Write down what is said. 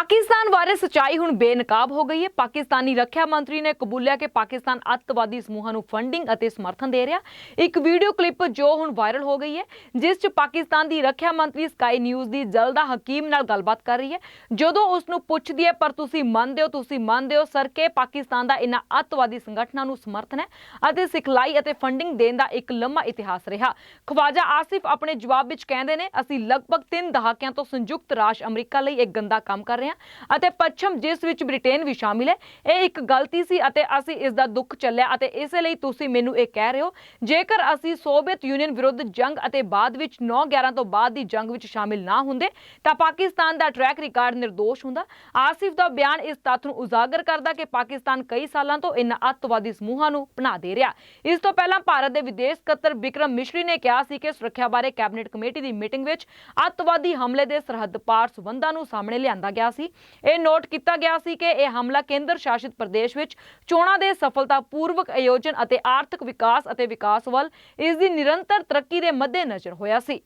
ਪਾਕਿਸਤਾਨ ਬਾਰੇ ਸਚਾਈ ਹੁਣ ਬੇਨਕਾਬ ਹੋ ਗਈ ਹੈ। ਪਾਕਿਸਤਾਨੀ ਰੱਖਿਆ ਮੰਤਰੀ ਨੇ ਕਬੂਲਿਆ ਕਿ ਪਾਕਿਸਤਾਨ ਅੱਤਵਾਦੀ ਸਮੂਹਾਂ ਨੂੰ ਫੰਡਿੰਗ ਅਤੇ ਸਮਰਥਨ ਦੇ ਰਿਹਾ। ਇੱਕ ਵੀਡੀਓ ਕਲਿੱਪ ਜੋ ਹੁਣ ਵਾਇਰਲ ਹੋ ਗਈ ਹੈ, ਜਿਸ 'ਚ ਪਾਕਿਸਤਾਨ ਦੀ ਰੱਖਿਆ ਮੰਤਰੀ ਸਕਾਈ ਨਿਊਜ਼ ਦੀ ਜਲਦਾ ਹਕੀਮ ਨਾਲ ਗੱਲਬਾਤ ਕਰ ਰਹੀ ਹੈ। ਜਦੋਂ ਉਸ ਨੂੰ ਪੁੱਛਦੀ ਹੈ, ਪਰ ਤੁਸੀਂ ਮੰਨਦੇ ਹੋ, ਤੁਸੀਂ ਮੰਨਦੇ ਹੋ ਸਰ, ਕਿ ਪਾਕਿਸਤਾਨ ਦਾ ਇਹਨਾਂ ਅੱਤਵਾਦੀ ਸੰਗਠਨਾਂ ਨੂੰ ਸਮਰਥਨ ਹੈ ਅਤੇ ਸਿਖਲਾਈ ਅਤੇ ਫੰਡਿੰਗ ਦੇਣ ਦਾ ਇੱਕ ਲੰਮਾ ਇਤਿਹਾਸ ਰਿਹਾ? ਖਵਾਜਾ ਆਸਿਫ ਆਪਣੇ ਜਵਾਬ ਵਿੱਚ ਕਹਿੰਦੇ ਨੇ, ਅਸੀਂ ਲਗਭਗ 3 ਦਹਾਕਿਆਂ ਤੋਂ ਸੰਯੁਕਤ ਰਾਜ ਅਮਰੀਕਾ ਲਈ ਇੱਕ ਗੰਦਾ ਕੰਮ ਕਰ ਰਹੇ ਹਾਂ ਅਤੇ ਪੱਛਮ ਜਿਸ ਵਿੱਚ ਬ੍ਰਿਟੇਨ ਵੀ ਸ਼ਾਮਿਲ ਹੈ, ਇਹ ਇੱਕ ਗਲਤੀ ਸੀ ਅਤੇ ਅਸੀਂ ਇਸ ਦਾ ਦੁੱਖ ਚੱਲਿਆ ਅਤੇ ਇਸੇ ਲਈ ਤੁਸੀਂ ਮੈਨੂੰ ਇਹ ਕਹਿ ਰਹੇ ਹੋ, ਜੇਕਰ ਅਸੀਂ ਸੋਵੀਅਤ ਯੂਨੀਅਨ ਵਿਰੁੱਧ ਜੰਗ ਅਤੇ ਬਾਅਦ ਵਿੱਚ 9/11 ਤੋਂ ਬਾਅਦ ਦੀ ਜੰਗ ਵਿੱਚ ਸ਼ਾਮਿਲ ਨਾ ਹੁੰਦੇ, ਤਾਂ ਪਾਕਿਸਤਾਨ ਦਾ ਟਰੈਕ ਰਿਕਾਰਡ ਨਿਰਦੋਸ਼ ਹੁੰਦਾ। ਆਸਿਫ ਦਾ ਬਿਆਨ ਇਸ ਤੱਥ ਨੂੰ ਉਜਾਗਰ ਕਰਦਾ ਕਿ ਪਾਕਿਸਤਾਨ ਕਈ ਸਾਲਾਂ ਤੋਂ ਇਨ੍ਹਾਂ ਅੱਤਵਾਦੀ ਸਮੂਹਾਂ ਨੂੰ ਪਨਾਹ ਦੇ ਰਿਹਾ। ਇਸ ਤੋਂ ਪਹਿਲਾਂ ਭਾਰਤ ਦੇ ਵਿਦੇਸ਼ ਸਕੱਤਰ ਵਿਕਰਮ ਮਿਸ਼ਰੀ ਨੇ ਕਿਹਾ ਸੀ ਕਿ ਸੁਰੱਖਿਆ ਬਾਰੇ ਕੈਬਨਿਟ ਕਮੇਟੀ ਦੀ ਮੀਟਿੰਗ ਵਿੱਚ ਅੱਤਵਾਦੀ ਹਮਲੇ ਦੇ ਸਰਹੱਦ ਪਾਰ ਸਬੰਧਾਂ ਨੂੰ ਸਾਹਮਣੇ ਲਿਆਂਦਾ ਗਿਆ ਸੀ। ਇਹ ਨੋਟ ਕੀਤਾ ਗਿਆ ਸੀ ਕਿ ਇਹ ਹਮਲਾ ਕੇਂਦਰ ਸ਼ਾਸਿਤ ਪ੍ਰਦੇਸ਼ ਵਿੱਚ ਚੋਣਾਂ ਦੇ ਸਫਲਤਾਪੂਰਵਕ ਆਯੋਜਨ ਅਤੇ ਆਰਥਿਕ ਵਿਕਾਸ ਅਤੇ ਵਿਕਾਸ ਵੱਲ ਇਸ ਦੀ ਨਿਰੰਤਰ ਤਰੱਕੀ ਦੇ ਮੱਦੇਨਜ਼ਰ ਹੋਇਆ ਸੀ।